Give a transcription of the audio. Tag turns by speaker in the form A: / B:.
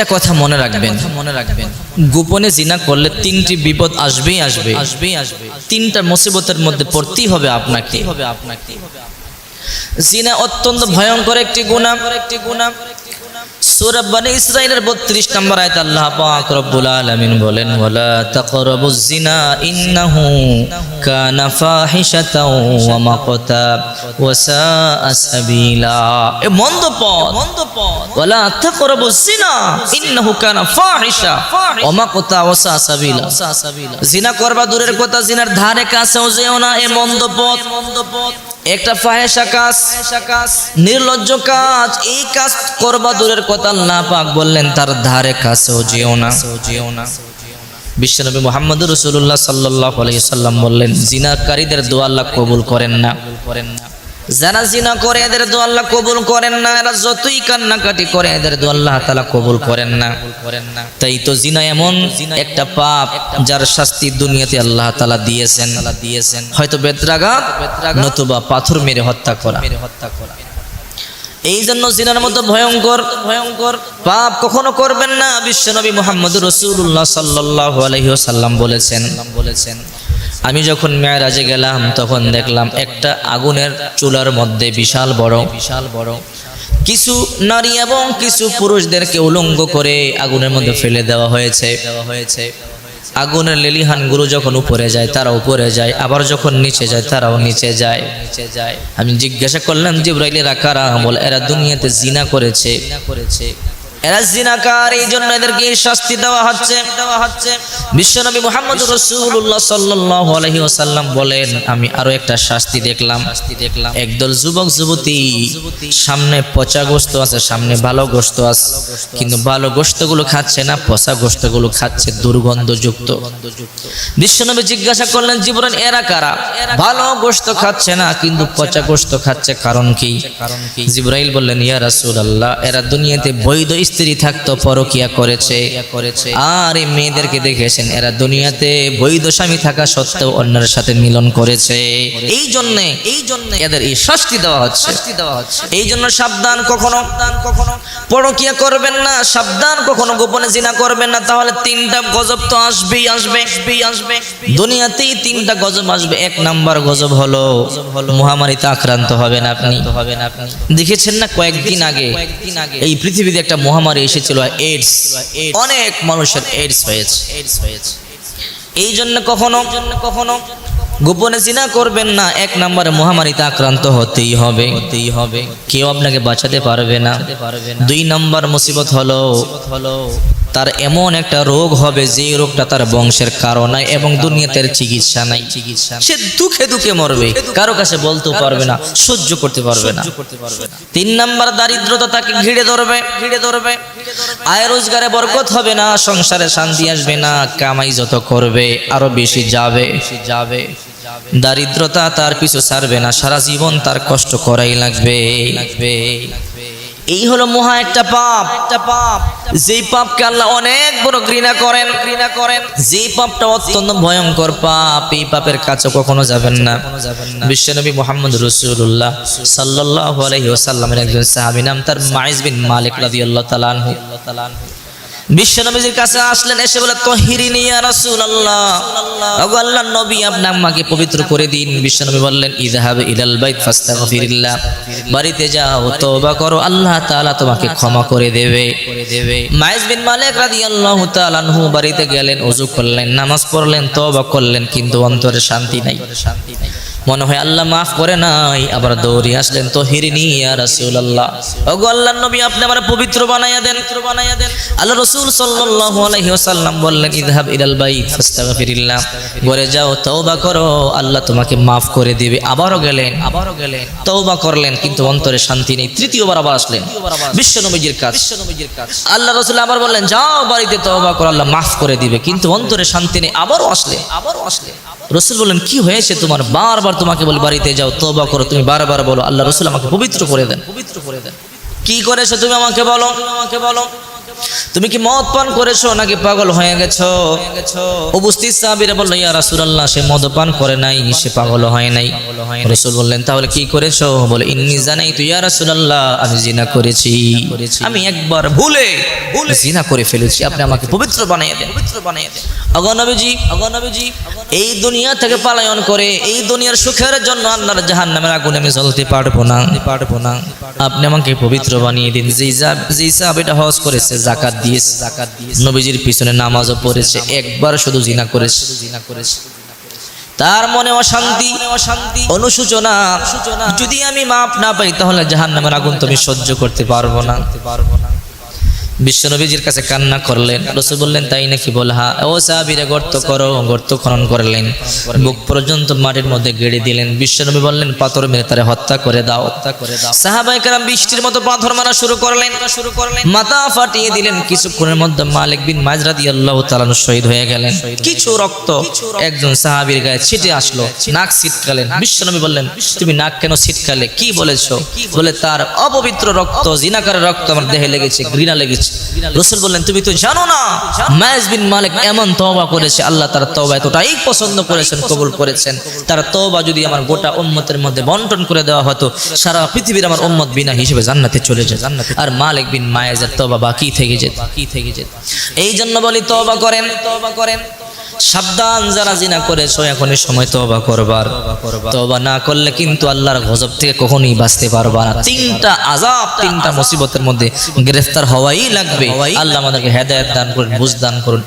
A: একটা কথা মনে রাখবেন। মনে রাখবেন। গোপনে জিনা করলে তিনটি বিপদ আসবেই আসবে। আসবেই আসবে। তিনটা মুসিবতের মধ্যে পড়তেই হবে আপনাকে। হবে আপনাকে। জিনা অত্যন্ত ভয়ঙ্কর একটি গুণাম একটি গুনাহ। সূরা বনি ইসরাইলের 32 নম্বর আয়াত আল্লাহ পাক রব্বুল আলামিন বলেন, ওয়ালা তাকরাবুজ জিনা ইন্নাহু কানা ফাহিশাতাও ওয়া মাকতা ওয়া সাআ সাবিলা। এ মন্দ পথ। মন্দ পথ ওয়ালা তাকরাবুজ জিনা ইন্নাহু কানা ফাহিশা ওয়া মাকতা ওয়া সাআ সাবিলা। জিনা করবা দূরের কথা জিনার ধারে কাছেও যেও না, এ মন্দ পথ মন্দ পথ। একটা ফাহেসা কাজ, নির্লজ্জ কাজ, এই কাজ করবা দূরের কথা না পাক বললেন, তার ধারে কাছেও যেও না। যেও না বিশ্বনবী মোহাম্মদ রসুল্লাহ সাল্লাহ সাল্লাম বললেন, জিনাকারীদের দোয়া আল্লাহ কবুল করেন না করেন না। যারা জিনা করে এদের দু আল্লাহ কবুল করেন না, এরা যতই কান্নাকাটি করে এদের দু আল্লাহ তাআলা কবুল করেন না। করেন না তাই তো জিনা এমন একটা পাপ যার শাস্তি দুনিয়াতে আল্লাহ তালা দিয়েছেন। দিয়েছেন হয়তো বেত্রাঘাত নতুবা পাথর মেরে হত্যা করা। মেরে হত্যা করা এই জন্য জিনার মতো ভয়ঙ্কর ভয়ঙ্কর পাপ কখনো করবেন না বিশ্বনবী মোহাম্মদ রসুল্লাহ সাল্লাহ আলহিহাল্লাম বলেছেন বলেছেন। আমি যখন মেয়ারাজে গেলাম, তখন দেখলাম একটা আগুনের চুলার মধ্যে বিশাল বড় বিশাল বড়। কিছু নারী এবং কিছু পুরুষদেরকে উলঙ্গ করে আগুনের মধ্যে ফেলে দেওয়া হয়েছে। দেওয়া হয়েছে আগুনের লেলিহান গুরু যখন উপরে যায়, তারা উপরে যায়, আবার যখন নিচে যায়, তারাও নিচে যায়। নিচে যায় আমি জিজ্ঞাসা করলাম, জিব্রাইলেরা কারা বলে, এরা দুনিয়াতে জিনা করেছে করেছে। এরা জিনাকার এই জন্য এদেরকে শাস্তি দেওয়া হচ্ছে। দেওয়া হচ্ছে বিশ্বনবী মুহাম্মদ রাসূলুল্লাহ সাল্লাল্লাহু আলাইহি ওয়াসাল্লাম বলেন আমি আরও একটা শাস্তি দেখলাম। শাস্তি দেখলাম একদল যুবক যুবতী সামনে পচা গোশত আছে সামনে ভালো গোশত আছে কিন্তু ভালো গোশতগুলো খাচ্ছে না পচা গোশতগুলো খাচ্ছে দুর্গন্ধযুক্ত। বিশ্বনবী জিজ্ঞাসা করলেন জীবন এরা কারা? ভালো গোশত খাচ্ছে না কিন্তু পচা গোশত খাচ্ছে কারণ কি? কারণ কি? জিব্রাইল বললেন ইয়া রাসূলুল্লাহ এরা দুনিয়াতে বৈধ স্ত্রী থাকতো পরকিয়া করেছে। আর এই মেয়েদেরকে দেখেছেন এরা দুনিয়াতে বৈধ স্বামী থাকা সত্ত্বেও অন্যের সাথে মিলন করেছে। এই জন্য এই জন্য এদের এই শাস্তি দেওয়া হচ্ছে। শাস্তি দেওয়া হচ্ছে। এই জন্য সাবধান কখনো। কখনো পরকিয়া করবেন না সাবধান কখনো গোপনে জিনা করবেন না। তাহলে তিনটা গজব তো আসবেই আসবে আসবে। দুনিয়াতেই তিনটা গজব আসবে। এক নাম্বার গজব হলো মহামারীতে আক্রান্ত হবেন আপনি। হবেন আপনি। দেখেছেন না কয়েকদিন আগে এই পৃথিবীতে একটা মহামারী এসেছিল এইডস অনেক মানুষের এইডস হয়েছে। এইডস হয়েছে। এই জন্য কখনো কখনো গোপনে জিনা করবেন না, এক নম্বরে মহামারীতে আক্রান্ত হতেই হবে। হতেই হবে কেউ আপনাকে বাঁচাতে পারবে না। দুই নম্বর মুসিবত হলো হলো তার এমন একটা রোগ হবে যে রোগটা তার বংশের কারণে এবং দুনিয়াতে চিকিৎসা নাই। চিকিৎসা সে দুঃখে দুঃখে মরবে, কারও কাছে বলতেও পারবে না, সহ্য করতে পারবে না। তিন নাম্বার দারিদ্রতা তাকে ঘিরে ধরবে ঘিরে ধরবে। আয় রোজগারে বরকত হবে না, সংসারে শান্তি আসবে না, কামাই যত করবে, আরও বেশি যাবে যাবে। দারিদ্রতা তার পিছু ছাড়বে না, সারা জীবন তার কষ্ট করাই লাগবে। লাগবে এই হলো মহা একটা পাপ। একটা পাপ যেই পাপকে আল্লাহ অনেক বড় ঘৃণা করেন ঘৃণা করেন যেই পাপটা অত্যন্ত ভয়ঙ্কর পাপ, এই পাপের কাছে কখনো যাবেন না। বিশ্বনবী মোহাম্মদ রসুল্লাহ সাল্লাহ আলহি ওসাল্লামের একজন সাহাবি নাম তার মাইজ বিন মালিক রাদিয়াল্লাহু তাআলা আনহু। বিশ্বনবীর কাছে আসলেন, এসে বলে তহিরিনি ইয়া রাসূলুল্লাহ। ওগো আল্লাহর নবী আপনি আমাকে পবিত্র করে দিন। বিশ্বনবী বললেন, ইযহাব ইলাল বাইত ফাস্তাগফিরিল্লাহ। বাড়িতে যাও, তওবা করো, আল্লাহ তাআলা তোমাকে ক্ষমা করে দেবে। মাইজ বিন মালিক রাদিয়াল্লাহু তাআলা আনহু বাড়িতে গেলেন ওযু করলেন, নামাজ পড়লেন, তওবা করলেন, কিন্তু অন্তরে শান্তি নাই। মনে হয় আল্লাহ মাফ করে নাই, আবার দৌড়ে আসলেন তো হিরিনি ইয়া রাসূলুল্লাহ। ওগো আল্লাহর নবী আপনি আমার পবিত্র বানাইয়া দেন বানাইয়া দেন। আল্লাহ রাসূল সাল্লাল্লাহু আলাইহি ওয়াসাল্লাম বললেন, ইযহাব ইলাল বাইত, ফাস্তাগফিরিল্লাহ। ঘরে যাও, তওবা করো, আল্লাহ তোমাকে মাফ করে দিবে। আবারও গেলেন আবারও গেলেন। তওবা করলেন, কিন্তু অন্তরে শান্তি নেই। তৃতীয়বার আবার আসলেন। বিশ্ব নবীজির কাজ। আল্লাহ রাসূল আবার বললেন, যাও, বাড়িতে তওবা করো, আল্লাহ মাফ করে দিবে। কিন্তু অন্তরে শান্তি নেই, আবারও আসলেন। আবারও আসলেন রসুল বললেন, কি হয়েছে তোমার? বারবার তোমাকে বলে, বাড়িতে যাও তবা করো, তুমি বারবার বলো। আল্লাহ রসুল আমাকে পবিত্র করে দেন। পবিত্র করে দেন কি করেছ তুমি আমাকে বলো আমাকে বলো? তুমি কি মদ পান করেছ নাকি পাগল হয়ে গেছো? উপস্থিত সাহাবীরা বলল, ইয়া রাসূলুল্লাহ, সে মদ পান করে নাই, সে পাগল হয় নাই। রাসূল বললেন, তাহলে কি করেছ? বলে, ইন্নি জানাই তুই ইয়া রাসূলুল্লাহ, আমি জিনা করেছি। আমি একবার ভুলে ভুলে জিনা করে ফেলেছি। আপনি আমাকে পবিত্র বানিয়ে দেন। পবিত্র বানিয়ে দেন অগনবীজি অগনবীজি এই দুনিয়া থেকে পালায়ন করে, এই দুনিয়ার সুখের জন্য আল্লাহর জাহান্নামের আগুনে আমি জ্বলতে পারব না। পারব না আপনি আমাকে পবিত্র বানিয়ে দিন। যেই যেই সাহাব এটা হজ করেছে জাকাত দিয়েছে। জাকাত দিয়েছে নবীজির পিছনে নামাজও পড়েছে একবার শুধু জিনা করেছে। জিনা করেছে তার মনে অশান্তি অশান্তি অনুসূচনা যদি আমি মাপ না পাই, তাহলে জাহান্নামের আগুন তুমি সহ্য করতে পারব না পারব না। বিশ্বনবীজির কাছে কান্না করলেন। রসুল বললেন, তাই নাকি বল হা ও সাহাবিরে, গর্ত করো, গর্ত খনন করলেন বুক পর্যন্ত মাটির মধ্যে গেড়ে দিলেন। বিশ্বনবী বললেন, পাথর মেরে তারে হত্যা করে দাও। হত্যা করে দাও সাহাবাই কারাম বৃষ্টির মতো পাথর মারা শুরু করলেন। শুরু করলেন মাথা ফাটিয়ে দিলেন। কিছুক্ষণের মধ্যে মালিক বিন মাজরাদি আল্লাহ তালানু শহীদ হয়ে গেলেন। কিছু রক্ত একজন সাহাবীর গায়ে ছিটে আসলো, নাক ছিটকালেন। বিশ্বনবী বললেন, তুমি নাক কেন ছিটকালে? কি বলেছ? বলে, তার অপবিত্র রক্ত জিনাকারের রক্ত আমার দেহে লেগেছে, ঘৃণা লেগেছে। রসুল বললেন, তুমি তো জানো না, মায়াজ বিন মালিক এমন তওবা করেছে, আল্লাহ তার তবা এতটাই পছন্দ করেছেন, কবুল করেছেন। তার তবা যদি আমার গোটা উম্মতের মধ্যে বন্টন করে দেওয়া হতো, সারা পৃথিবীর আমার উম্মত বিনা হিসেবে জান্নাতে চলে যায় জান্নাতে আর মালিক বিন মায়াজের তওবা বাকি থেকে যেত। বাকি থেকে যেত এই জন্য বলি তবা করেন তবা করেন। সাবধান, যারা জিনা করেছ, এখনই সময় তবা করবার। তবা না করলে কিন্তু আল্লাহর গজব থেকে কখনই বাঁচতে পারবা না। তিনটা আজাব তিনটা মুসিবতের মধ্যে গ্রেফতার হওয়াই লাগবে। আল্লাহ আমাদেরকে হেদায়ত দান করুন বুঝ দান করুন।